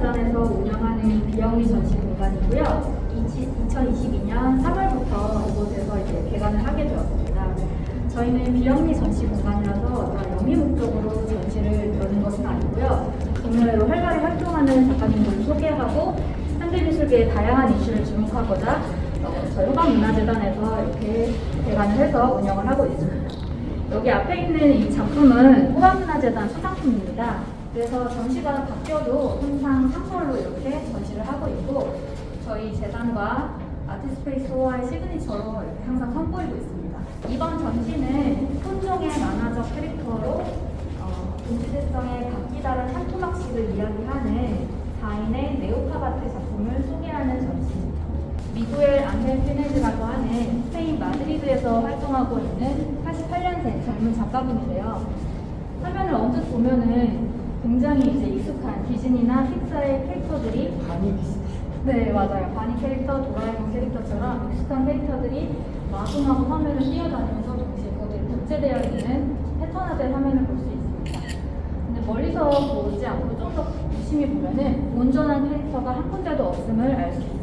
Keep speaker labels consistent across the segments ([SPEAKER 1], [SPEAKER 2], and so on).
[SPEAKER 1] 문화재단에서 운영하는 비영리 전시 공간이고요. 2022년 3월부터 이곳에서 이제 개관을 하게 되었습니다. 저희는 비영리 전시 공간이라서 다 영리 목적으로 전시를 여는 것은 아니고요. 국내외로 활발히 활동하는 작가님들을 소개하고 현대미술계의 다양한 이슈를 주목하고자 어, 저희 호박문화재단에서 이렇게 개관을 해서 운영을 하고 있습니다. 여기 앞에 있는 이 작품은 호박문화재단 소장품입니다. 그래서 전시가 바뀌어도 항상 상설로 이렇게 전시를 하고 있고 저희 재단과 아트스페이스 호화의 시그니처로 이렇게 항상 선보이고 있습니다. 이번 전시는 혼종의 만화적 캐릭터로 어, 동시대성의 각기 다른 한 토막씩을 이야기하는 4인의 네오카바트 작품을 소개하는 전시입니다. 미구엘 안헬 피네즈라고 하는 스페인 마드리드에서 활동하고 있는 88년생 젊은 작가분이세요. 화면을 언뜻 보면은 굉장히 이제 익숙한 디즈니나 픽사의 캐릭터들이
[SPEAKER 2] 비슷해.
[SPEAKER 1] 네 맞아요 바니 캐릭터, 도라에몽 캐릭터처럼 익숙한 캐릭터들이 마구마구 화면을 뛰어다니면서 동시에 그것들이 복제되어 있는 패턴화된 화면을 볼 수 있습니다. 근데 멀리서 보지 않고 좀 더 유심히 보면은 온전한 캐릭터가 한 군데도 없음을 알 수 있습니다.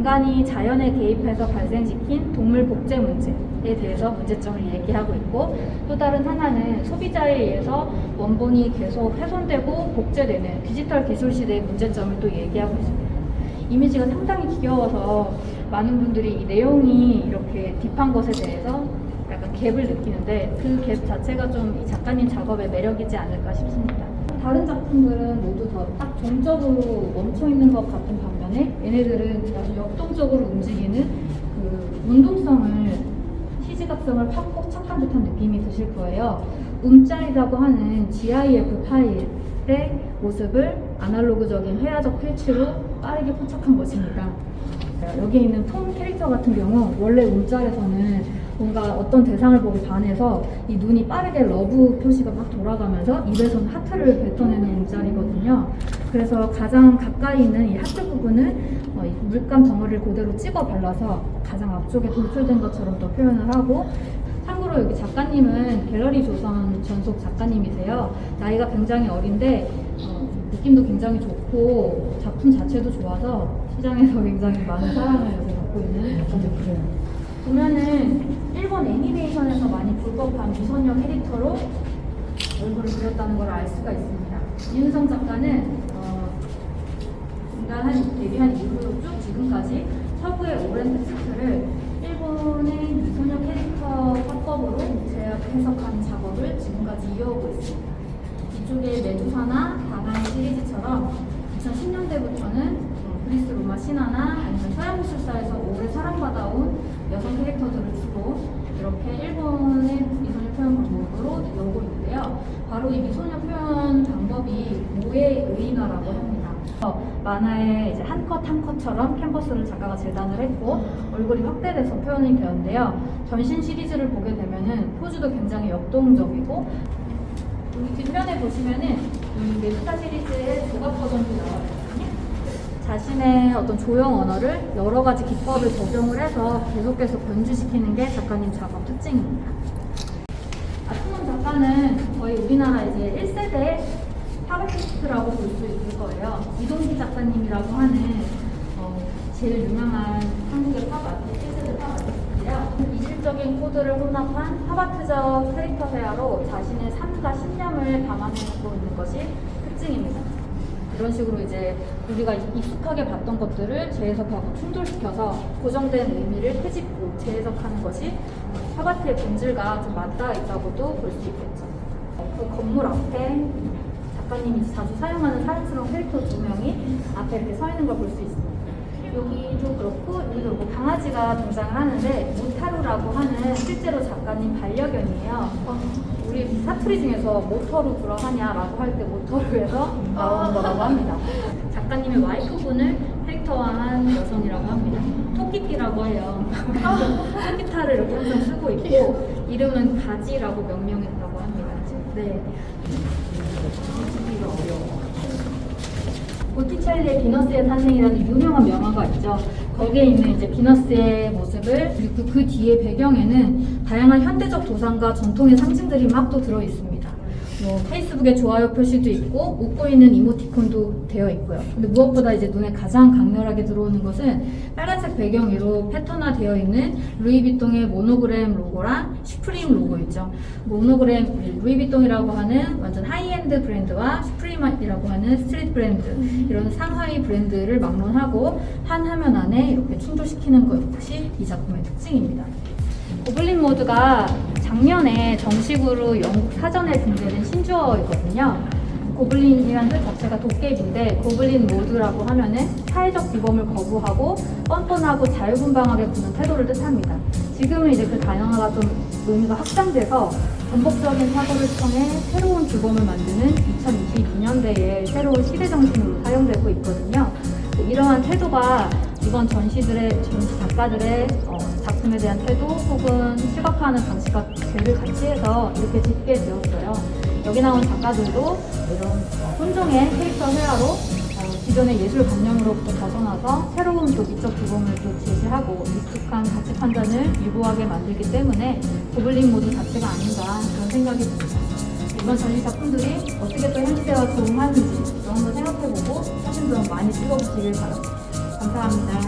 [SPEAKER 1] 인간이 자연에 개입해서 발생시킨 동물 복제 문제에 대해서 문제점을 얘기하고 있고 또 다른 하나는 소비자에 의해서 원본이 계속 훼손되고 복제되는 디지털 기술 시대의 문제점을 또 얘기하고 있습니다. 이미지가 상당히 귀여워서 많은 분들이 이 내용이 이렇게 딥한 것에 대해서 약간 갭을 느끼는데 그 갭 자체가 좀 이 작가님 작업의 매력이지 않을까 싶습니다. 다른 작품들은 모두 더딱 정적으로 멈춰 있는 것 같은 반면에 얘네들은 아주 역동적으로 움직이는 그 운동성을 시지각성을 팍 꽉착한 듯한 느낌이 드실 거예요. 움짤이라고 하는 GIF 파일의 모습을 아날로그적인 회화적 필치로 빠르게 포착한 것입니다. 여기에 있는 톰 캐릭터 같은 경우 원래 움짤에서는 뭔가 어떤 대상을 보고 반해서 이 눈이 빠르게 러브 표시가 막 돌아가면서 입에서는 하트를 뱉어내는 움짤이거든요. 그래서 가장 가까이 있는 이 하트 부분을 어, 이 물감 덩어리를 그대로 찍어 발라서 가장 앞쪽에 돌출된 것처럼 또 표현을 하고 참고로 여기 작가님은 갤러리 조선 전속 작가님이세요. 나이가 굉장히 어린데 어, 느낌도 굉장히 좋고 작품 자체도 좋아서 시장에서 굉장히 많은 사랑을 요새 받고 있는.
[SPEAKER 2] 그래요.
[SPEAKER 1] 보면은 일본 애니메이션에서 많이 볼 법한 미소녀 캐릭터로 얼굴을 그렸다는 걸 알 수가 있습니다. 이윤성 작가는 어, 인간 한 데뷔한 이후로 쭉 지금까지 서구의 오랜 텍스트를 일본의 미소녀 캐릭터 화법으로 제약 해석하는 작업을 지금까지 이어오고 있습니다. 이쪽에 메두사나 다나의 시리즈처럼 2010년대부터는 그리스 로마 신화나 아니면 서양 미술사에서 오래 사랑받아온 여성 캐릭터들을 주로 이렇게 일본의 미소녀 표현 방법으로 이어오고 있는데요. 바로 이 미소녀 표현 방법이 모의 의인화라고 합니다. 어, 만화의 이제 한 컷 한 컷처럼 캔버스를 작가가 재단을 했고 얼굴이 확대돼서 표현이 되었는데요. 전신 시리즈를 보게 되면은 포즈도 굉장히 역동적이고 여기 뒷면에 보시면은 이 메두사 시리즈의 조각 있거든요. 자신의 어떤 조형 언어를 여러 가지 기법을 적용을 해서 계속해서 변주시키는 게 작가님 작업 특징입니다. 아트몬 작가는 거의 우리나라 이제 1세대 파베티스트라고 볼 수 있을 거예요. 이동기 작가님이라고 하는 어, 제일 유명한 한국의 팝 아티스트, 1세대 팝 아티스트인데요. 이질적인 코드를 혼합한 팝아트적 캐릭터 회화로 자신의 삶과 신념을 담아내고 있는 것이 특징입니다. 이런 식으로 이제 우리가 익숙하게 봤던 것들을 재해석하고 충돌시켜서 고정된 의미를 헤집고 재해석하는 것이 팝아트의 본질과 좀 맞닿아 있다고도 볼 수 있겠죠. 그 건물 앞에 작가님이 자주 사용하는 사랑스러운 캐릭터 두 명이 앞에 이렇게 서 있는 걸 볼 수 있습니다. 여기도 그렇고 여기도 그렇고 강아지가 등장을 하는데 모타루라고 하는 실제로 작가님 반려견이에요. 우리 사투리 중에서 모터루 불어하냐라고 할 때 모터루에서 나오는 거라고 합니다. 작가님의 와이프분을 캐릭터화한 여성이라고 합니다. 토끼띠라고 해요. 토끼타를 이렇게 항상 쓰고 있고 이름은 가지라고 명명했다고 합니다. 네. 보티첼리의 비너스의 탄생이라는 유명한 명화가 있죠. 거기에 있는 이제 비너스의 모습을 그리고 그 뒤에 배경에는 다양한 현대적 도상과 전통의 상징들이 막 또 들어 있습니다. 뭐 페이스북에 좋아요 표시도 있고 웃고 있는 이모티콘도 되어 있고요. 근데 무엇보다 이제 눈에 가장 강렬하게 들어오는 것은 빨간색 배경 위로 패턴화 되어 있는 루이비통의 모노그램 로고랑 슈프림 로고 있죠. 모노그램 루이비통이라고 하는 완전 하이엔드 브랜드와 슈프림이라고 하는 스트리트 브랜드 이런 상하이 브랜드를 막론하고 한 화면 안에 이렇게 충돌시키는 것이 이 작품의 특징입니다. 고블린 모드가 작년에 정식으로 영국 사전에 등재된 신조어이거든요. 고블린이라는 뜻 자체가 도깨비인데 고블린 모드라고 하면은 사회적 규범을 거부하고 뻔뻔하고 자유분방하게 구는 태도를 뜻합니다. 지금은 이제 그 단어가 좀 의미가 확장돼서 전복적인 사고를 통해 새로운 규범을 만드는 2022년대의 새로운 시대 정신으로 사용되고 있거든요. 이러한 태도가 이번 전시들의 전시 작가들의 어, 작품에 대한 태도 혹은 시각화하는 방식과 괴를 같이 해서 이렇게 짓게 되었어요. 여기 나온 작가들도 이런 어, 혼종의 캐릭터 회화로 어, 기존의 예술 관념으로부터 벗어나서 새로운 도기적 규범을 또 제시하고 익숙한 가치 판단을 유보하게 만들기 때문에 고블린 모드 자체가 아닌가 그런 생각이 듭니다. 이번 전시 작품들이 어떻게 또 현지대와 조응하는지 또 한번 생각해보고 사진도 많이 찍어보시길 바랍니다. 감사합니다.